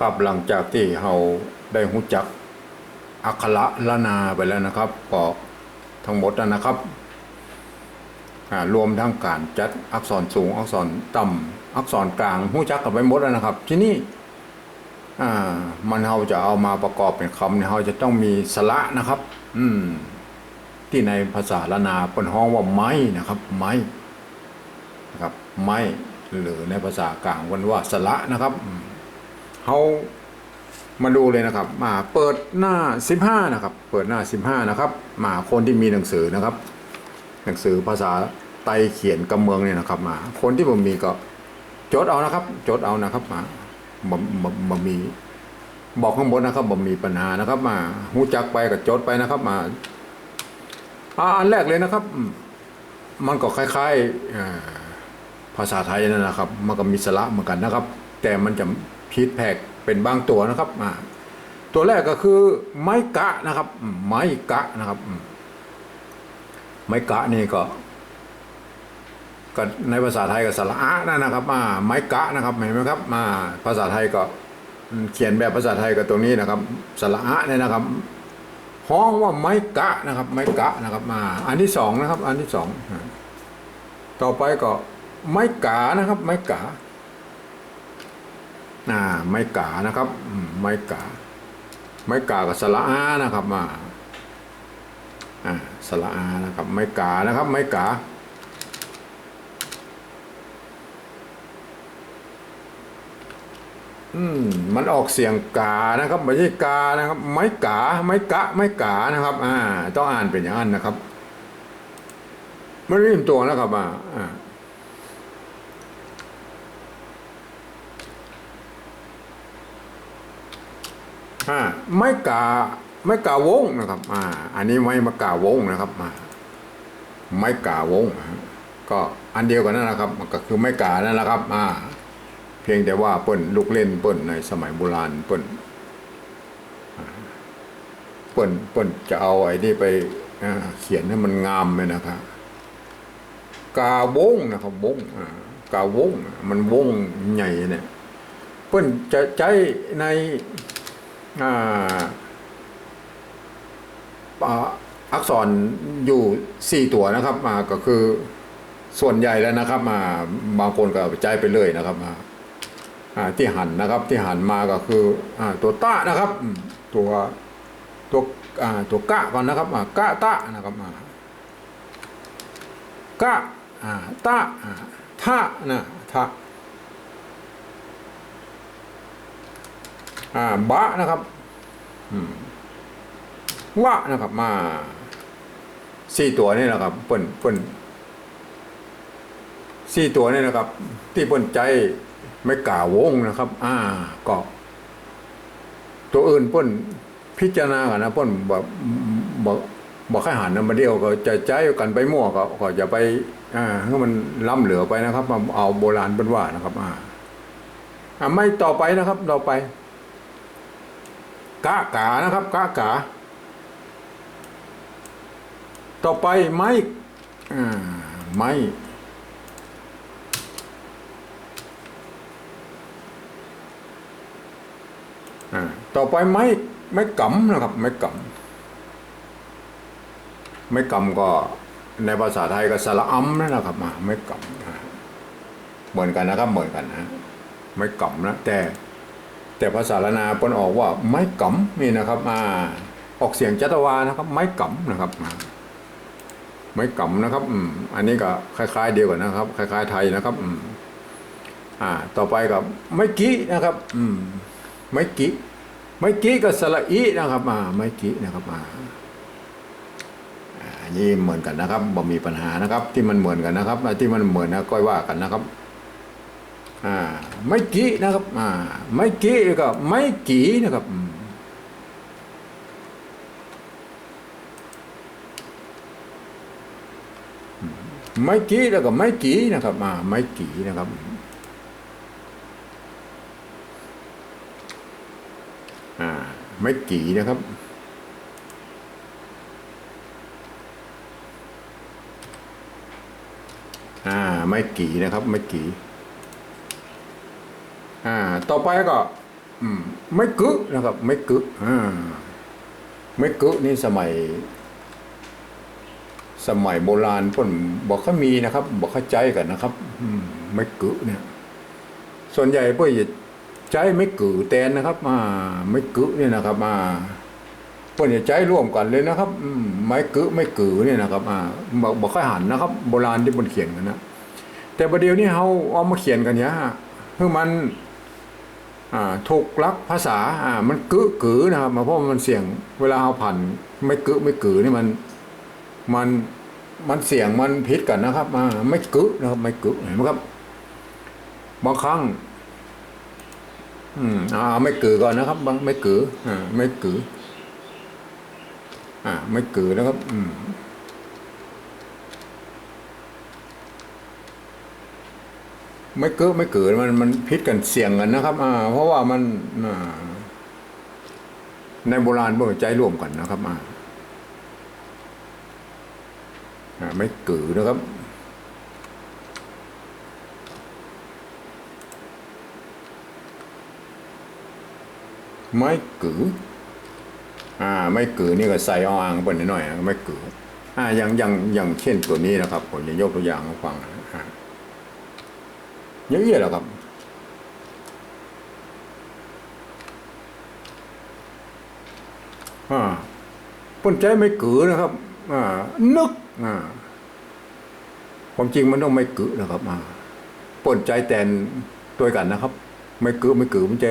ครับหลังจากที่เราได้หูจักอักขระละนาไปแล้วนะครับก็ทั้งหมดนะนะครับรวมทั้งการจัดอักษรสูงอักษรต่ำอักษรกลางหูจักกันไปหมดแล้วนะครับ ที่นี่มันเราจะเอามาประกอบเป็นคำเนี่ยเราจะต้องมีสระนะครับ อืม ที่ในภาษาละนาเป็นห้องว่าไม้นะครับ ไม้นะครับ ไม้หรือในภาษากลางวันว่าสระนะครับ เขามาดูเลยนะครับมาเปิดหน้าสิบห้านะครับ เปิดหน้าสิบห้านะครับมาคนที่มีหนังสือนะครับ หนังสือภาษาไตเขียนกำเมืองเนี่ยนะครับ มา คนที่ผมมีก็จดเอานะครับ จดเอานะครับมาบ่บ่มีบอกข้างบนนะครับบ่มีปัญหานะครับ มาหูจักไปก็จดไปนะครับ มาอันแรกเลยนะครับ มันก็คล้ายๆภาษาไทยนั่นแหละครับ มันก็มีสระเหมือนกันนะครับ แต่มันจะ พิษแผกเป็นบางตัวนะครับอ่าตัวแรกก็คือไม้กะนะครับ ไม้กะนะครับ ไม้กะนี่ก็ก็ในภาษาไทยก็สระอะนั่นนะครับอ่าไม้กะนะครับเห็นไหมครับมาภาษาไทยก็เขียนแบบภาษาไทยก็ตรงนี้นะครับสระอะเนี่ยนะครับห้องว่าไม้กะนะครับ ไม้กะนะครับมา อันที่สองนะครับ อันที่สองต่อไปก็ไม้กานะครับ ไม้กา อ่าไม้กานะครับไม้กาไม้กากับสระอานะครับมาอ่าสระอานะครับไม้กานะครับไม้กาอืมมันออกเสียงกานะครับไม่ใช่กานะครับ ไม้กาไม้กะไม้กานะครับ อ่า ต้องอ่านเป็นอย่างนั้นนะครับ ไม่รีมตัวนะครับอ่า อ่าไม้กาไม้กาวงนะครับอ่าอันนี้ไม้มะกาวงนะครับมาไม้กาวงก็อันเดียวกันนั่นแหละครับก็คือไม้กานั่นแหละครับอ่าเพียงแต่ว่าเปิ้นลูกเล่นเปิ้นในสมัยโบราณเปิ้นอ่าเปิ้นเปิ้นจะเอาไอ้นี่ไปเขียนให้มันงามเลยนะครับ กาวงนะครับวงกาวง มันวงใหญ่เนี่ย เปิ้นจะใช้ใน อักษรอยู่สี่ตัวนะครับมาก็คือส่วนใหญ่แล้วนะครับ มาบางคนก็ใจไปเลยนะครับมาที่หันนะครับที่หันมาก็คืออตัวตะนะครับ ตัวตัวตัวกะก่อนนะครับกะตะนะครับอ่ากะอ่าตะอ่านะทะ อ่าบะนะครับวะนะครับมาสี่ตัวนี่นะครับเปิ้นเปิ้นสี่ตัวนี่นะครับ ที่เปิ้นใจไม่กล่าววงนะครับ อ่าก็ ตัวอื่นเป้นพิจารณากันนะเป้นแบบบอกบอกให้หันนะมาเดียวก็จะใจกันไปมั่วก็ก็จะไป อ่าให้มันล้ำเหลือไปนะครับมาเอาโบราณเป็นว่านะครับ อ่าอ่าไม่ต่อไปนะครับ ต่อไป กะกานะครับกะกา ต่อไปไม้ไม้ต่อไปไม้ไม้กำนะครับ ไม้กำไม้กำก็ในภาษาไทยก็สระอัมนั่นะครับมาไม้กำเหมือนกันนะครับเหมือนกันนะไม้กำนะแต่ แต่ภาษาละนาปนออกว่าไม้กำนี่นะครับมาออกเสียงจัตวานะครับ ไม้กำนะครับ ไม้กำนะครับอืมอันนี้ก็คล้าย ๆ เดียวกันนะครับ คล้าย ๆ ไทยนะครับอืมอ่า ต่อไปกับไม้กี้นะครับ อืมไม้กิไม้กิกับสระอีนะครับมาไม้กินะครับมาอันนี้เหมือนกันนะครับบ่มีปัญหานะครับ ที่มันเหมือนกันนะครับที่มันเหมือนนะก้อยว่ากันนะครับ ไม้กินะครับอ่าไม้กิก็ไม้กีนะครับไม้กีแล้วก็ไม้กีนะครับมาไม้กีนะครับอ่าไม้กี่นะครับอ่าไม้กี่นะครับ ไม้กี่ อ่า ต่อไปก็ไม่กึนะครับ ไม่กึอ่าไม่กึนี่สมัย สมัยโบราณพ่นบอกเขามีนะครับ บอกเขาใจกันนะครับไม่กึเนี่ย ส่วนใหญ่พ่อจะใจไม่กือแตนนะครับมาไม่กึเนี่ยนะครับมาพ่อจะใจร่วมกันเลยนะครับไม่กึไม่กือเนี่ยนะครับอ่าบอกบอกค่อยหันนะครับ โบราณที่บนเขียนกันนะแต่ประเดี๋ยวนี้เขาเอามาเขียนกันเนี้ยเพื่อมัน ถูกลักภาษาอ่ามันกึกือนะครับเพราะมันเสี่ยงเวลาเอาผ่านไม่กึไม่กือนี่มันมันมันเสี่ยงมันพิษกันนะครับอ่าไม่กึนะครับไม่กึเห็นไหมครับบางครั้งอืมอ่าไม่กือก่อนนะครับบางไม่กืออ่าไม่กืออ่าไม่กือนะครับ อืม ไม่เกิดไม่เกิดมันมันพิษกันเสี่ยงกันนะครับ อ่า เพราะว่ามันอในโบราณเมื่ใจร่วมกันนะครับอ่าไม่เกิดนะครับไม่กือ อ่า ไม่กือนี่ก็ใส่อาอ่างไปนิดหน่อยนะไม่กือ อ่า อย่างอย่างอย่างเช่นตัวนี้นะครับ ผมจะยกตัวอย่างให้ฟังนะ อ่าอย่างนี้แหละครับ อ่าปนใจไม่เกือนะครับ อ่า นึก อ่า ความจริงมันต้องไม่เกือนะครับ อ่าปนใจแตนตัวกันนะครับ ไม่เกือไม่เกือมันใจ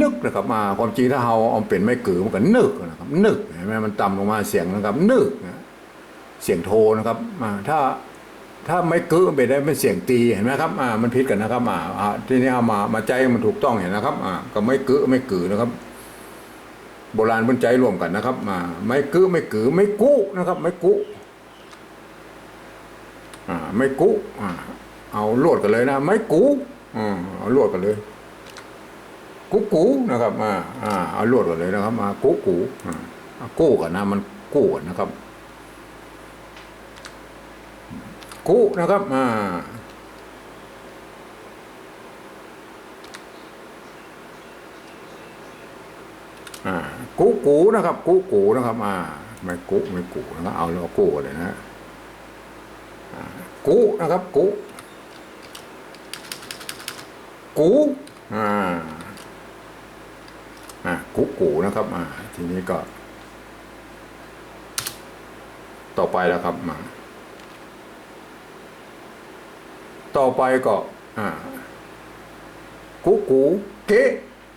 นึกนะครับมาความจริงถ้าเราเอาเป็นไม่เกือมันก็นึกนะครับ นึกเห็นไหมมันต่ำลงมาเสียงนะครับ นึกนะเสียงโทนะครับมาถ้า ถ้าไม่กึ้ไปได้เป็นเสียงตีเห็นไหมครับอ่ามันพิษกันนะครับอ่าอ่าทีนี้เอามามาใจมันถูกต้องเห็นนะครับอ่าก็ไม่กึ้ไม่กือนะครับ โบราณบนใจรวมกันนะครับอ่าไม่กึ้ไม่กือไม่กู้นะครับ ไม่กู้อ่าไม่กู้อ่าเอาลวดกันเลยนะ ไม่กู้อ่าเอาลวดกันเลยกุ๊กกูนะครับอ่าอ่าเอาลวดกันเลยนะครับอ่ากุ๊กกูอ่าเอากู้กันนะมันกู้กันนะครับ กุนะครับอ่าอ่ากุกูนะครับ กุกูนะครับอ่าไม่กุไม่กุนะครับเอาเรากู้เลยนะอ่ากุนะครับกุกูอ่าอ่ากุกูนะครับอ่าทีนี้ก็ ต่อไปแล้วครับมา ต่อไปก็กูกูเก๋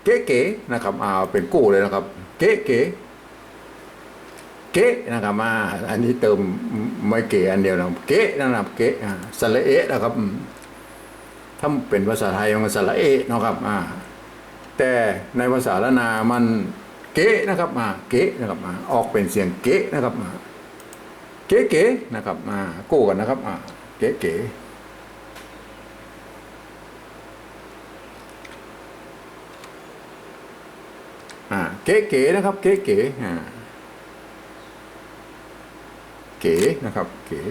เก๋เก๋นะครับอ่าเป็นกู้เลยนะครับ เก๋เก๋เก๋นะครับอ่าอันนี้เติมไม่เก๋อันเดียวนะเก๋นะครับเก๋สระเอะนะครับถ้าเป็นภาษาไทยมันสระเอะนะครับอ่าแต่ในภาษาละนามันเก๋นะครับอ่าเก๋นะครับอ่าออกเป็นเสียงเก๋นะครับอ่าเก๋เก๋นะครับอ่ากู้กันนะครับอ่าเก๋เก๋ อ่าเก๋ๆนะครับ เก๋ๆอ่าเก๋นะครับ เก๋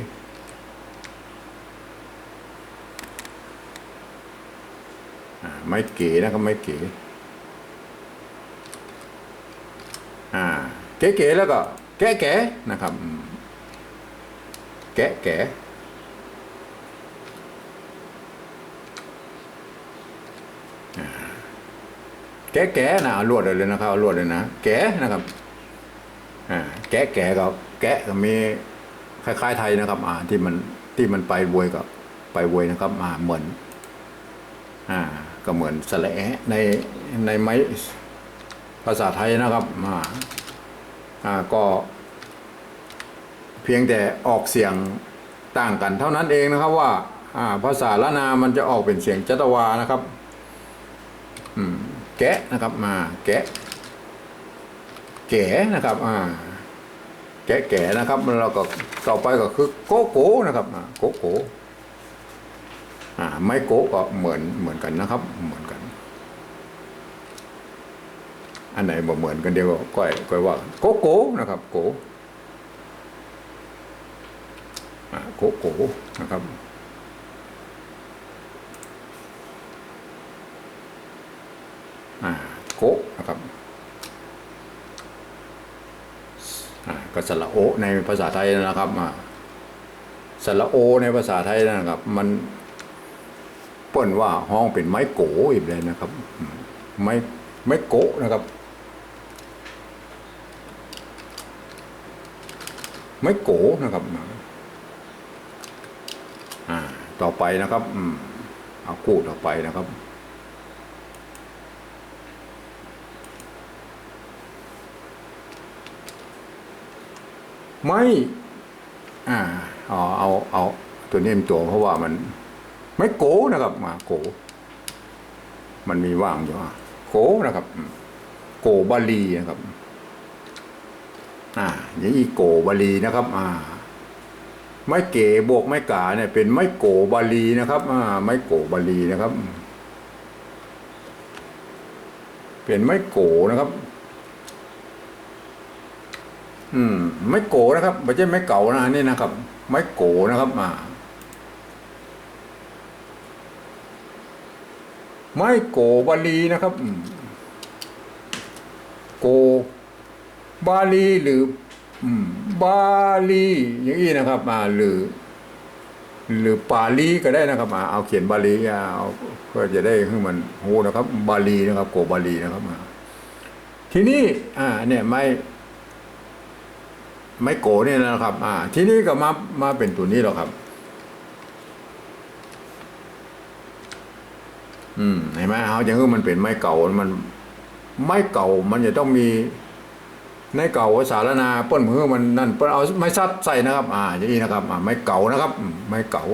ไม่เก๋นะครับไม่เก๋อ่าเก๋ๆแล้วก็แก่ๆนะครับแก่ๆ แก่แก่นะเอาลวดเลยนะครับเอาลวดเลยนะแก่นะครับอ่าแก่แก่ก็แกะก็มีคล้ายๆไทยนะครับ อ่าที่มันที่มันไปบวยกับไปบวยนะครับ อ่าเหมือน อ่า ก็เหมือนสระแอะในในไม้ภาษาไทยนะครับอ่าอ่าก็เพียงแต่ออกเสียงต่างกันเท่านั้นเองนะครับว่า อ่า ภาษาละนามันจะออกเป็นเสียงจัตวานะครับ อืม แกะนะครับมาแกะ แก่นะครับอ่าแก่แก่นะครับแล้วก็ต่อไปก็คือโกโก้นะครับโกโก้อ่าไม่โกก็เหมือนเหมือนกันนะครับ เหมือนกัน อันไหนบ่เหมือนกันเดียวก็ก้อยก้อยว่าโกโก้นะครับ โกโกโก้นะครับ อ่า โกนะครับอ่าก็สระโอในภาษาไทยนะครับอ่าสระโอในภาษาไทยนะครับ มันเปิ้นว่าห้องเป็นไม้โกอีกเลยนะครับ ไม้ไม้โกนะครับ ไม้โกนะครับอ่าต่อไปนะครับอเอาคู่ต่อไปนะครับ ไม่อ่าเอาเอาเอาตัวนี้เป็นตัวเพราะว่ามัน ไม่โกนะครับมาโก มันมีว่างอยู่อะโกนะครับ โกบาลีนะครับ อ่าอย่างอีโกบาลีนะครับ อ่า ไม่เก๋บวกไม่กาเนี่ย เป็นไม่โกบาลีนะครับ อ่า ไม่โกบาลีนะครับ เป็นไม่โกนะครับ อืม ไม่โกนะครับไม่ใช่ไม่เก่านะนี่นะครับ ไม่โกนะครับอ่าไม่โกบาลีนะครับโก บาลีหรืออืมบาลีอย่างนี้นะครับอ่าหรือ หรือปาลีก็ได้นะครับอ่าเอาเขียนบาลีอ่าเอาเพื่อจะได้ให้มันโหนะครับ บาลีนะครับ โกบาลีนะครับอ่าทีนี้อ่า เนี่ยไม่ ไม่โกนี่นะครับ อ่า ทีนี้ก็มามาเป็นตัวนี้หรอกครับ อืมเห็นไหมเอาอย่างนี้มันเป็นไม้เก่ามัน ไม้เก่ามันจะต้องมีในเก่าสารนาเปิ้นมือมันนั่นเปิ้นเอาไม้ซัดใส่นะครับ อ่าอย่างนี้นะครับอ่าไม้เก่านะครับ ไม้เก่า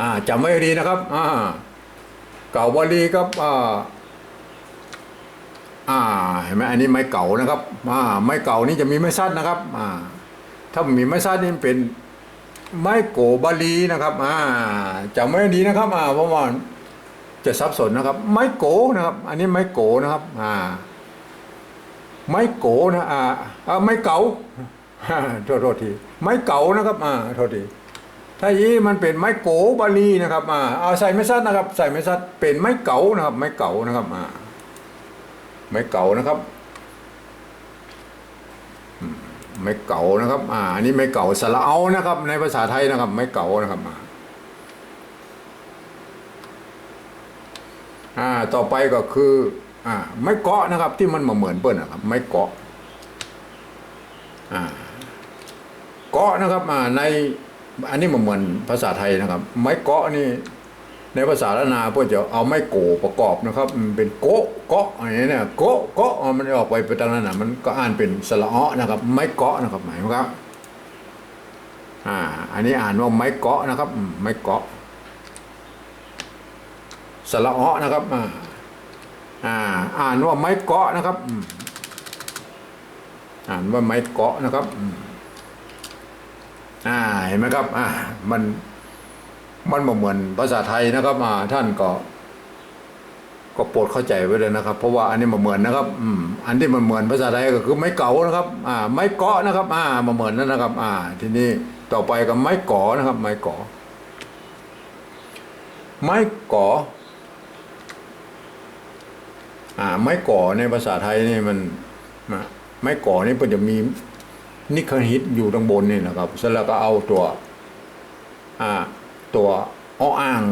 อ่าจำไว้ดีนะครับ อ่า เก่าบาลีครับอ่า อ่าเห็นไหมอันนี้ไม้เก่านะครับอ่าไม้เก่านี่จะมีไม้ซัดนะครับอ่าถ้ามีไม้ซัดนี่เป็นไม้โกบาลีนะครับอ่าจำไว้ดีนะครับอ่าเพราะว่าจะสับสนนะครับ ไม้โกนะครับ อันนี้ไม้โกนะครับอ่าไม้โกนะอ่าอ่าไม้เก๋าโทษโทษทีไม้เก๋านะครับอ่าโทษทีถ้ายี้มันเป็นไม้โกบาลีนะครับอ่าเอาใส่ไม้ซัดนะครับ ใส่ไม้ซัดเป็นไม้เก๋านะครับ ไม้เก๋านะครับอ่า ไม้เก๋านะครับไม้เก๋านะครับ อ่าอันนี้ไม้เก๋าสระเอานะครับ ในภาษาไทยนะครับ ไม้เก๋านะครับอ่าต่อไปก็คือ อ่า ไม้เกาะนะครับ ที่มันมาเหมือนเปิ้ลนะครับ ไม้เกาะอ่าเกาะนะครับ อ่าในอันนี้มันเหมือนภาษาไทยนะครับ ไม้เกาะนี่ ในภาษาละนาพื่อจะเอาไม้โกประกอบนะครับ มันเป็นโกะเกาะอะไรเนี่ยโกะเกาะมันออกไปไปทางนั้นนะมันก็อ่านเป็นสระเอนะครับ ไม้เกาะนะครับหมายความครับอ่าอันนี้อ่านว่าไม้เกาะนะครับ ไม้เกาะสระเอนะครับอ่าอ่าอ่านว่าไม้เกาะนะครับ อ่านว่าไม้เกาะนะครับอ่าเห็นไหมครับอ่ามัน มันเหมือนภาษาไทยนะครับอ่าท่านก็ก็โปรดเข้าใจไว้เลยนะครับ เพราะว่าอันนี้มาเหมือนนะครับอืมอันที่มันเหมือนภาษาไทยก็คือไม้เก๋านะครับ อ่า ไม้เกาะนะครับ อ่ามาเหมือนนั่นนะครับ อ่า ทีนี้ต่อไปก็ไม้ก่อนะครับ ไม้ก่อไม้ก่ออ่า ไม้ก่อในภาษาไทยนี่มันไม้ก่อนี่มันจะมีนิคหิตอยู่ตรงบนนี่นะครับเสร็จแล้วก็เอาตัว อ่า ตัวออ่าง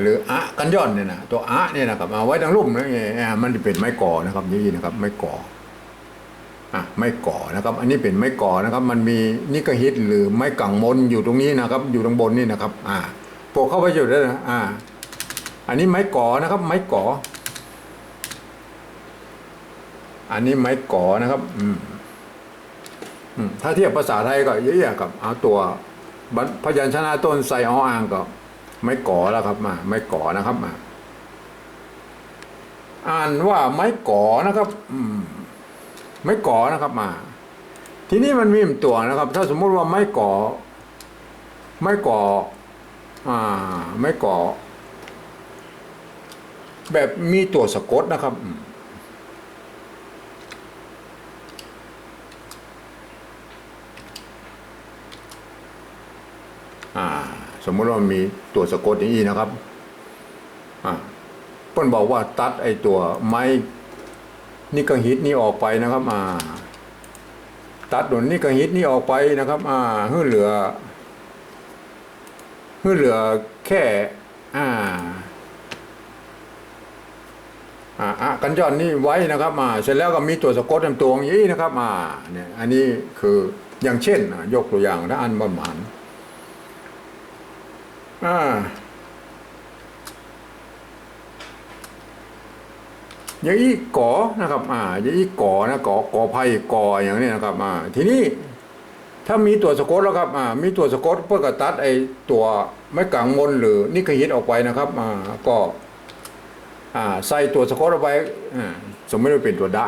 หรืออะกันย่อนเนี่ยนะตัวอะเนี่ยนะครับเอาไว้ทางลุ่มนะเนี่ยมันจะเป็นไม้ก่อนะครับนี่นะครับไม้ก่ออะไม้ก่อนะครับ อันนี้เป็นไม้ก่อนะครับ มันมีนิกหิตหรือไม้กังมนอยู่ตรงนี้นะครับ อยู่ตรงบนนี่นะครับ อ่าโปกเข้าไปอยู่ได้นะอ่า อันนี้ไม้ก่อนะครับ ไม้ก่ออันนี้ไม้ก่อนะครับ อืมอืมถ้าเทียบภาษาไทยก็เยอะๆกับเอาตัว พยัญชนะต้นใส่ออ่างก็ ไม่ก่อแล้วครับมา ไม่ก่อนะครับมา อ่านว่าไม้ก่อนะครับ อืม ไม่ก่อนะครับมา ทีนี้มันมีตัวนะครับ ถ้าสมมุติว่าไม้ก่อ ไม้ก่อ อ่า ไม้ก่อ แบบมีตัวสะกดนะครับอืม สมมติว่ามีตัวสะกดอย่างนี้นะครับอ่าเปิ้นนบอกว่าตัดไอตัวไม้นิกหิตนี่ออกไปนะครับอ่าตัดหนุนนิกหิตนี่ออกไปนะครับอ่าเพื่อเหลือเพื่อเหลือแค่อ่าอ่าอะกันย้อนนี่ไว้นะครับมาเสร็จแล้วก็มีตัวสะกดเต็มตัวอย่างนี้นะครับมาเนี่ยอันนี้คืออย่างเช่น ยกตัวอย่างถ้าอันประมาณ อ่าอย่างอีก่อนะครับ อ่าอย่างอีก่อนะก่อก่อไผ่ก่ออย่างนี้นะครับ อ่า ทีนี้ถ้ามีตัวสะกดแล้วครับ อ่า มีตัวสะกดเพื่อกระตัดไอตัวไม้กลางมนหรือนิกหิตออกไปนะครับ อ่า ก็ อ่า ใส่ตัวสะกดเอาไป อ่า สมมติว่าเป็นตัวดะ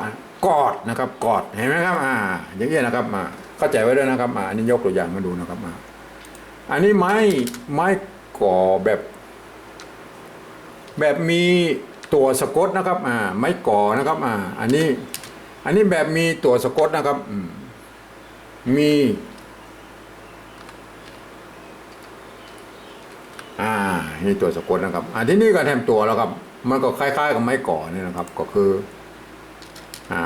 กอดนะครับ กอด เห็นไหมครับ อ่า อย่างนี้นะครับ อ่า เข้าใจไว้ด้วยนะครับ อ่าอันนี้ยกตัวอย่างมาดูนะครับ อ่า อันนี้ไม้ไม้ ก่อแบบ แบบมีตัวสะกดนะครับอ่าไม้ก่อนะครับอ่าอันนี้อันนี้แบบมีตัวสะกดนะครับมมีอ่านี่ตัวสะกดนะครับอ่าที่นี่ก็แทมตัวแล้วครับ มันก็คล้ายๆกับไม้ก่อนี่นะครับ ก็คืออ่า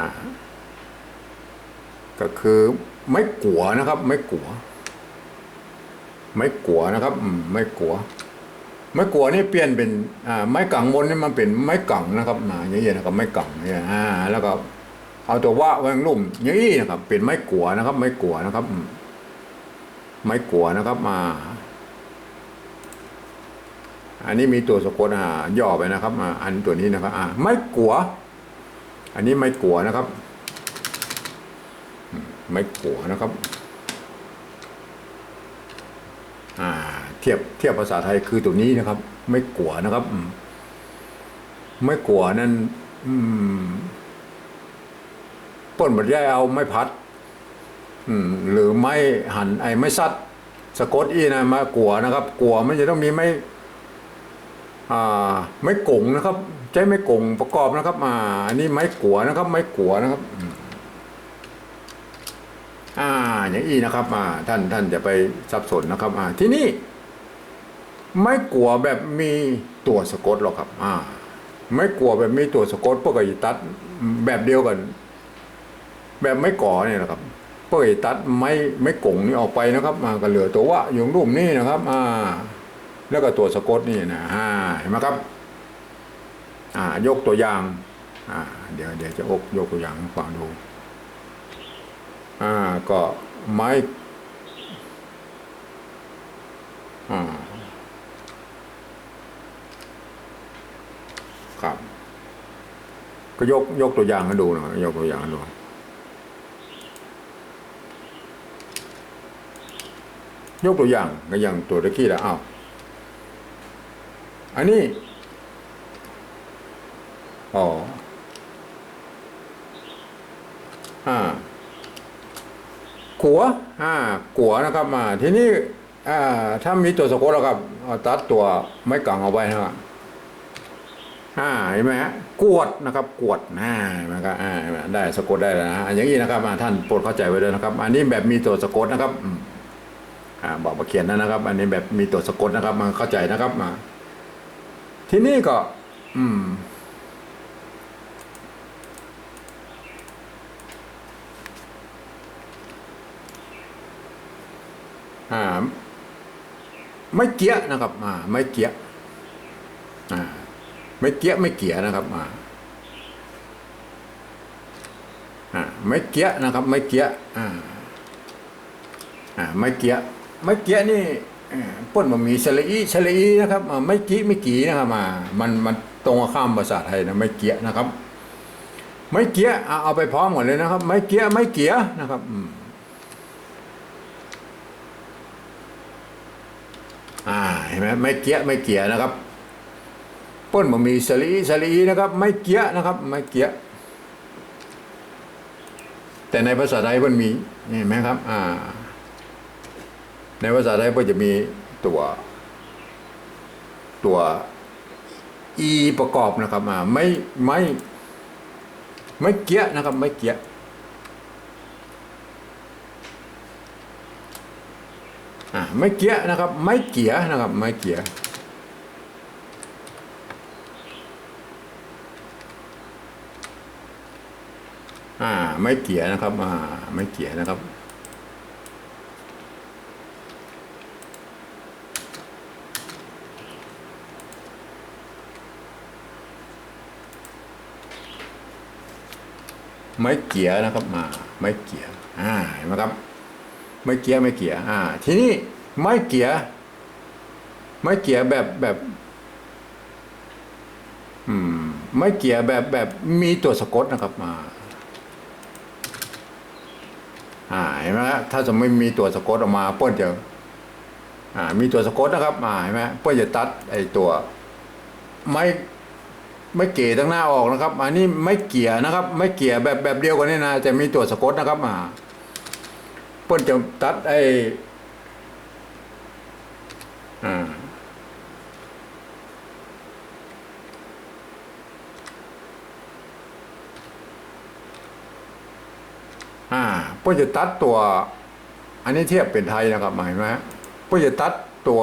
ก็คือไม้กัวนะครับ ไม้กัว ไม้กัวนะครับอืมไม้กัว ไม้กัวนี่เปลี่ยนเป็นอ่าไม้กังบนนี่มันเป็นไม้กังนะครับอ่าอย่างนี้นะครับไม้กังเนี่ยอ่าแล้วก็เอาตัวว่าแวงลุ่มอย่างนี้นะครับ เป็นไม้กัวนะครับ ไม้กัวนะครับอืมไม้กัวนะครับมา อันนี้มีตัวสะกดอ่าย่อไปนะครับอ่าอันตัวนี้นะครับ อ่า ไม้กัว อันนี้ไม้กัวนะครับ ไม้กัวนะครับ อ่า เทียบเทียบภาษาไทยคือตัวนี้นะครับ ไม้กัวนะครับไม้กัวนั่นป้นบัดย่ายเอาไม้พัดหรือไม้หันไอ้ไม้ซัดสะกดอีนะมากลัวนะครับ กลัวมันจะต้องมีไม้อ่าไม้กงนะครับ ใช้ไม้กงประกอบนะครับอ่าอันนี้ไม้กัวนะครับ ไม้กัวนะครับอ่าอย่างอีนะครับอ่าท่านท่านจะไปสับสนนะครับอ่าที่นี่ ไม้กัวแบบมีตัวสะกดหรอกครับ อ่า ไม้กัวแบบมีตัวสะกดปกติตัดแบบเดียวกัน แบบไม่ก่อเนี่ยนะครับเปิตัดไม้ไม้กงนี่ออกไปนะครับมาก็เหลือตัวว่าอยู่รูปนี่นะครับ อ่า แล้วก็ตัวสะกดนี่นะอ่าเห็นไหมครับ อ่า ยกตัวอย่าง อ่า เดี๋ยวเดี๋ยวจะอกยกตัวอย่างให้ฟังดู อ่า ก็ไม้อ่าครับ ก็ยกยกตัวอย่างให้ดูหน่อยยกตัวอย่างให้ดูยกตัวอย่างก็อย่างตัวตะกี้ล้วอ้าวอันนี้อ๋ออ่ากัวอ่ากัวนะครับมาทีนี้อ่าถ้ามีตัวสะกดแล้วครับตัดตัวไม้กังเอาไว้นะครับ อ่าเห็นไหมฮะกวดนะครับกวดอ่าเห็นไหมครับอ่าเห็นได้สะกดได้แล้วนะอย่างนี้นะครับท่านโปรดเข้าใจไว้ด้วยนะครับ อันนี้แบบมีตัวสะกดนะครับอ่าบอกมาเขียนนะนะครับ อันนี้แบบมีตัวสะกดนะครับมันเข้าใจนะครับมาทีนี้ก็ อืมอ่าไม่เกี้ยนะครับอ่าไม่เกี้ยอ่า ไม่เกี้ยไม่เกี้ยนะครับอ่าอ่าไม่เกี้ยนะครับ ไม่เกี้ยอ่าอ่าไม่เกี้ยไม่เกี้ยนี่เอ่อป้นมันมีสระอีสระอีนะครับอ่าไม่กี้ไม่กี่นะครับมามันมันตรงข้ามภาษาไทยนะไม่เกี้ยนะครับ ไม่เกี้ยเอาเอาไปพร้อมหมดเลยนะครับ ไม่เกี้ยไม่เกี้ยนะครับอ่าเห็นไหมไม่เกี้ยไม่เกี้ยนะครับ ป้นมันมีสระอีสระอีนะครับ ไม่เกี้ยนะครับ ไม่เกี้ยแต่ในภาษาไทยมันมีเห็นไหมครับ อ่า ในภาษาไทยก็จะมีตัว ตัว e ประกอบนะครับอ่าไม่ไม่ ไม่เกี้ยนะครับ ไม่เกี้ยอ่าไม่เกี้ยนะครับ ไม่เกี้ยนะครับ ไม่เกี้ย อ่า ไม่เกียนะครับ อ่า ไม่เกียนะครับไม่เกียนะครับมาไม่เกียอ่าเห็นไหมครับ ไม่เกียไม่เกียอ่า ทีนี้ไม่เกียไม่เกียแบบแบบ อืม ไม่เกียแบบแบบมีตัวสะกดนะครับมา อ่าเห็นไหมถ้าจะไม่มีตัวสะกดออกมาเปิ้ลจะอ่ามีตัวสะกดนะครับอ่าเห็นไหมเปิ้ลจะตัดไอตัว ไม่ไม่เก๋ตั้งหน้าออกนะครับ อันนี้ไม่เกี่ยนะครับ ไม่เกี่ยแบบแบบเดียวกันนี่นะจะมีตัวสะกดนะครับอ่าเปิ้ลจะตัดไออ่า เปิ้ลจะตัดตัว อันนี้เทียบเป็นไทยนะครับหมายไหมเปิ้ลจะตัดตัว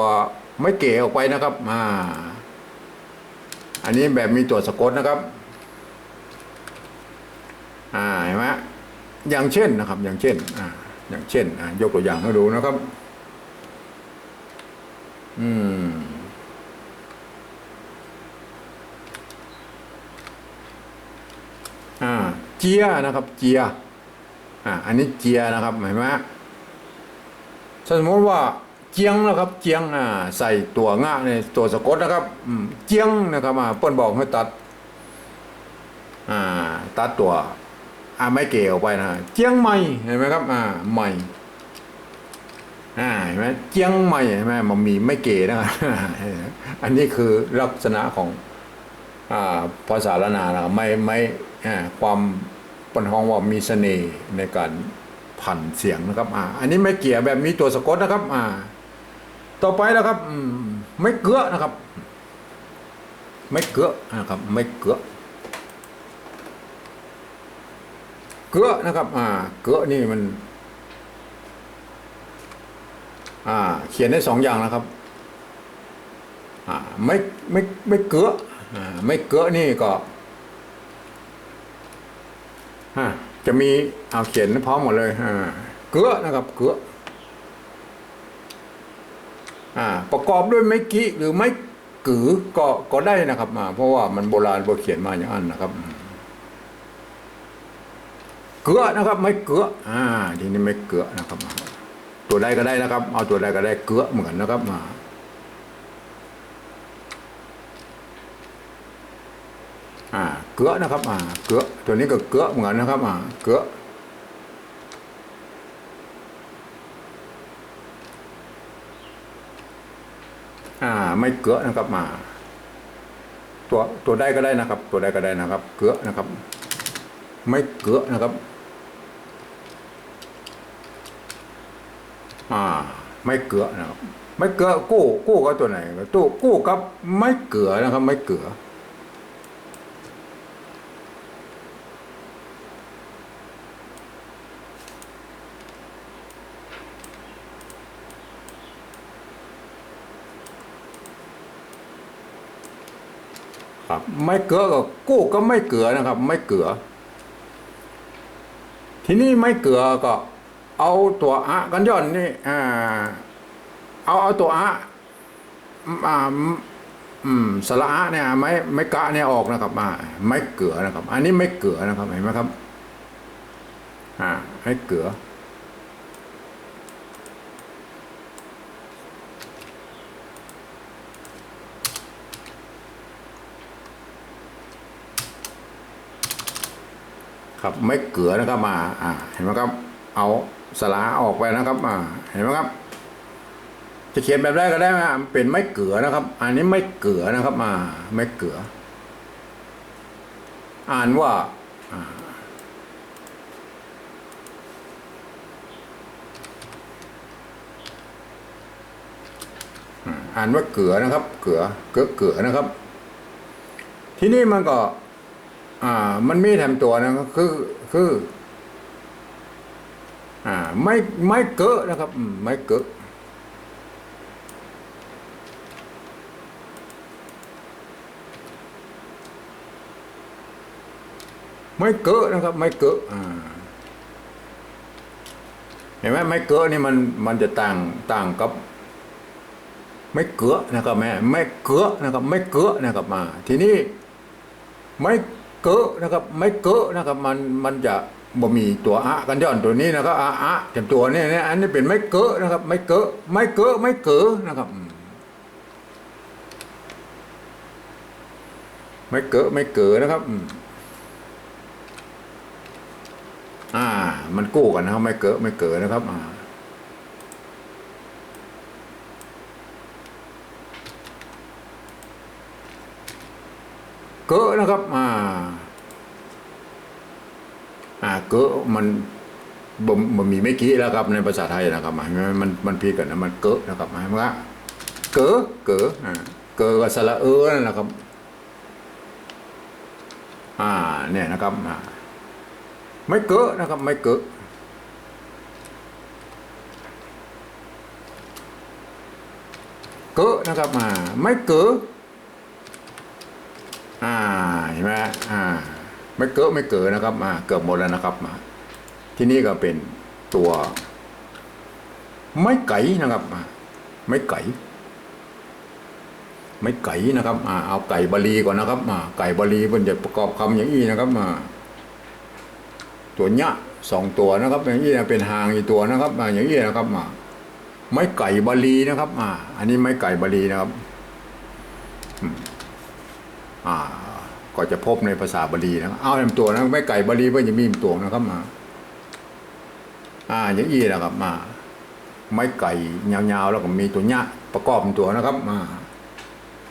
ไม่เก๋ออกไปนะครับอ่าอันนี้แบบมีตัวสะกดนะครับอ่าเห็นไหมอย่างเช่นนะครับ อย่างเช่นอ่าอย่างเช่นอ่ายกตัวอย่างให้ดูนะครับ อืมอ่าเจียนะครับ เจีย อ่าอันนี้เจียนะครับเห็นไหมสมมติว่าเจียงนะครับ เจียงอ่าใส่ตัวง่าในตัวสะกดนะครับเจียงนะครับอ่าเปิ้นบอกให้ตัดอ่าตัดตัวอ่าไม่เก๋ออกไปนะเจียงใหม่เห็นไหมครับอ่าใหม่อ่าเห็นไหมเจียงใหม่เห็นไหมมันมีไม่เก๋นะครับอันนี้คือลักษณะของอ่าภาษาละนานะไม่ไม่ความ ปนห้องว่ามีเสน่ห์ในการผันเสียงนะครับ อ่า อันนี้ไม่เกี่ยแบบมีตัวสะกดนะครับ อ่า ต่อไปแล้วครับอืมไม่เกลือนะครับ ไม่เกลือนะครับ ไม่เกลือเกลือนะครับ อ่า เกลือนี่มัน อ่า เขียนได้สองอย่างนะครับ อ่า ไม่ไม่ไม่เกลืออ่า ไม่เกลือนี่ก็ จะมีเอาเขียนพร้อมหมดเลยเกลือนะครับเกลือประกอบด้วยไม้กี้หรือไม้กือก็ก็ได้นะครับมา เพราะว่ามันโบราณโบเขียนมาอย่างนั้นนะครับ เกลือนะครับ ไม่เกลืออ่าทีนี้ไม่เกลือนะครับมาตัวใดก็ได้นะครับ เอาตัวใดก็ได้เกลือเหมือนนะครับมา อ่าเกลือนะครับอ่าเกลือตัวนี้ก็เกลือเหมือนนะครับอ่าเกลืออ่าไม่เกลือนะครับมาตัวตัวใดก็ได้นะครับ ตัวใดก็ได้นะครับ เกลือนะครับ ไม่เกลือนะครับ อ่า ไม่เกลือนะครับ ไม่เกลือกู้กู้กับตัวไหนตู้กู้กับไม่เกลือนะครับ ไม่เกลือ ไม่เกลือก็กู้ก็ไม่เกลือนะครับ ไม่เกลือ ทีนี้ไม่เกลือก็ เอาตัวอะกันย่อนนี่อ่าเอาเอาตัวอะอ่าอืมสระอะเนี่ยไม่ไม่กะเนี่ยออกนะครับอ่าไม่เกลือนะครับ อันนี้ไม่เกลือนะครับเห็นไหมครับ อ่าไม่เกลือ ครับไม่เกลือนะครับมาอ่าเห็นไหมครับ เอาสลาออกไปนะครับอ่าเห็นไหมครับ จะเขียนแบบแรกก็ได้นะเป็นไม่เกลือนะครับ อันนี้ไม่เกลือนะครับมาไม่เกลือ อ่านว่าอ่านว่าเกลือนะครับ เกลือเกลือเกลือนะครับ ที่นี่มันก็ อ่า มันมีแถมตัวนะคือคือ อ่า ไม่ไม่เกอะนะครับไม่เกอะไม่เกอะนะครับ ไม่เกะอ่าเห็นไหมไม่เกอะนี่มันมันจะต่างต่างกับ ไม่เกอะนะครับแม่ไม่เกอะนะครับ ไม่เกอะนะครับมาทีนี้ไม่ เกอะนะครับไม่เกอะนะครับมันมันจะบ่มีตัวอะกันย้อนตัวนี้นะครับอะอะแต่ตัวนี้เนี่ยอันนี้เป็นไม่เกอะนะครับไม่เกอะไม่เกอะไม่เกอะนะครับไม่เกอะไม่เกอะนะครับอ่า มันกู้กันนะครับไม่เกอะไม่เกอะนะครับอ่าเกอะนะครับอ่า อ่าเกอะมันบ่มีไม่กี้แล้วครับในภาษาไทยนะครับหมายมันมันมันพีกันนะมันเกอะนะครับหมายว่าเกอะเกอะอ่าเกอะกับสระเออนั่นแหละครับ อ่าเนี่ยนะครับอ่าไม่เกอะนะครับ ไม่เกอะเกอะนะครับอ่าไม่เกอะอ่าเห็นไหมอ่า ไม่เกอะไม่เกินนะครับอ่าเกือบหมดแล้วนะครับมาที่นี่ก็เป็นตัวไม่ไก่นะครับอ่าไม่ไก่ไม่ไก่นะครับอ่าเอาไก่บาลีก่อนนะครับอ่าไก่บาลีมันจะประกอบคำอย่างนี้นะครับอ่าตัวเนี้ยสองตัวนะครับ อย่างนี้เป็นหางอีกตัวนะครับอ่าอย่างนี้นะครับอ่าไม่ไก่บาลีนะครับ อ่า อันนี้ไม่ไก่บาลีนะครับอ่า ก็จะพบในภาษาบาลีนะครับเอาลำตัวนะไม่ไก่บาลีเพื่จะมีลำตัวนะครับมา อ่าอย่างอี้นะครับมา ไม้ไก่ยาวๆแล้วก็มีตัวเนี้ยประกอบเป็นตัวนะครับมา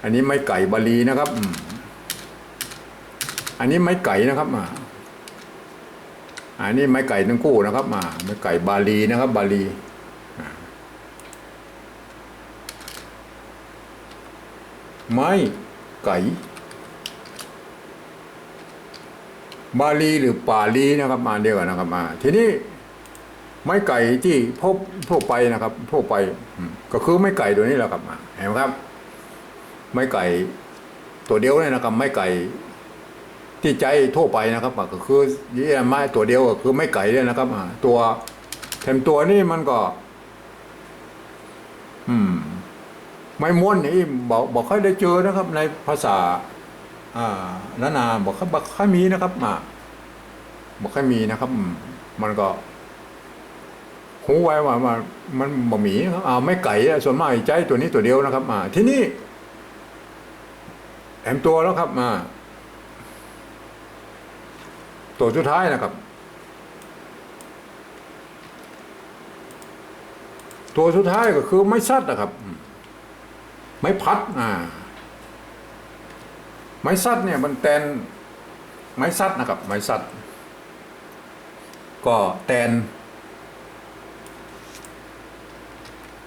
อันนี้ไม้ไก่บาลีนะครับ อันนี้ไม้ไก่นะครับมาอันนี้ไม้ไก่ทั้งคู่นะครับมาไม้ไก่บาลีนะครับ บาลีไม้ไก่ บาลีหรือปาลีนะครับมาเดียวกันนะครับมาทีนี้ไม้ไก่ที่พบทั่วไปนะครับทั่วไปก็คือไม้ไก่ตัวนี้แหละครับมาเห็นไหมครับ ไม้ไก่ตัวเดียวเนี่ยนะครับ ไม้ไก่ที่ใจทั่วไปนะครับก็คือยี่ไม้ตัวเดียวก็คือไม้ไก่เนี่ยนะครับตัวแถมตัวนี้มันก็ อืม ไม้ม้วนนี่บอกบอกค่อยได้เจอนะครับ ในภาษา นานาบอกเขาบอกค่มีนะครับมาบอกค่มีนะครับ มันก็หูไว้ว่ามันมันบ่มีนะครับอ่าไม่ไก่ส่วนมากใจตัวนี้ตัวเดียวนะครับมาที่นี่แอมตัวแล้วครับมาตัวสุดท้ายนะครับ ตัวสุดท้ายก็คือไม่ซัดนะครับ ไม่พัดอ่า ไม้สัดเนี่ยมันแตนไม้สัดนะครับ ไม้สัดก็แตน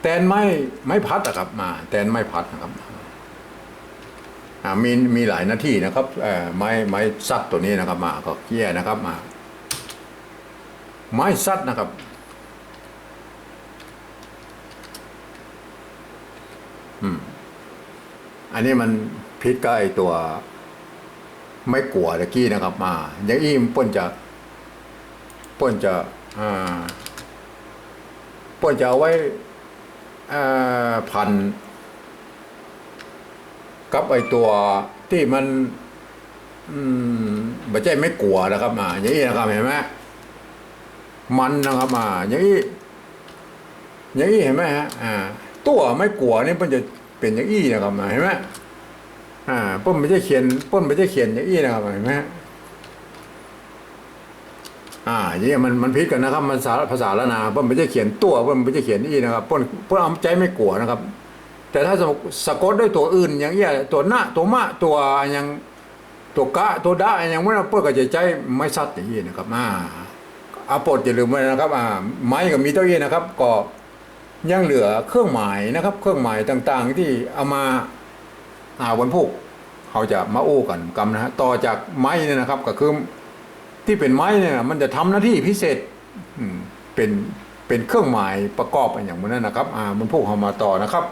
แตนไม้ไม้พัดอะครับมา แตนไม้พัดนะครับมีมีหลายหน้าที่นะครับไม้ไม้สัดตัวนี้นะครับ มาก็เกี้ยนะครับมา ไม้สัดนะครับอืมอันนี้มัน พิษก็ไอตัว ไม่กลัวตะกี้นะครับมาอย่างอี้มันป้นจะป้นจะอ่าป้นจะเอาไว้อพันกับไอตัวที่มัน อืมไม่ใช่ไม่กลัวนะครับมาอย่างนี้นะครับเห็นไหมมันนะครับมาอย่างนี้อย่างนี้เห็นไหมฮะอ่า ตัวไม่กลัวนี่มันจะเป็นอย่างอี้นะครับมาเห็นไหม อ่าป้นไม่ใช่เขียนป้นไม่ใช่เขียนอย่างอี้นะครับเห็นไหมอ่าอย่างนี้มันมันพิษกันนะครับ มันภาษาภาษาละนาป้นไม่ใช่เขียนตัวป้นไม่ใช่เขียนอี้นะครับป้นป้นเอาใจไม่กลัวนะครับ แต่ถ้าสมสะกดด้วยตัวอื่น อย่างเงี้ยตัวหน้าตัวมะตัวอย่างตัวกะตัวดะอย่างนั้นป้นก็จะใจไม่ซัดอย่างนี้นะครับอ่าอาโปรดอย่าลืมไว้นะครับอ่าไม้ก็มีเท่านี้นะครับ ก็ยังเหลือเครื่องหมายนะครับ เครื่องหมายต่างๆ ที่เอามา วันพุกเขาจะมาโอ้กันกรรมนะฮะต่อจากไม้เนี่ยนะครับ ก็คือที่เป็นไม้เนี่ยมันจะทำหน้าที่พิเศษเป็นเป็นเครื่องหมายประกอบอย่างนั้นนะครับอ่ามันพุกเขามาต่อนะครับ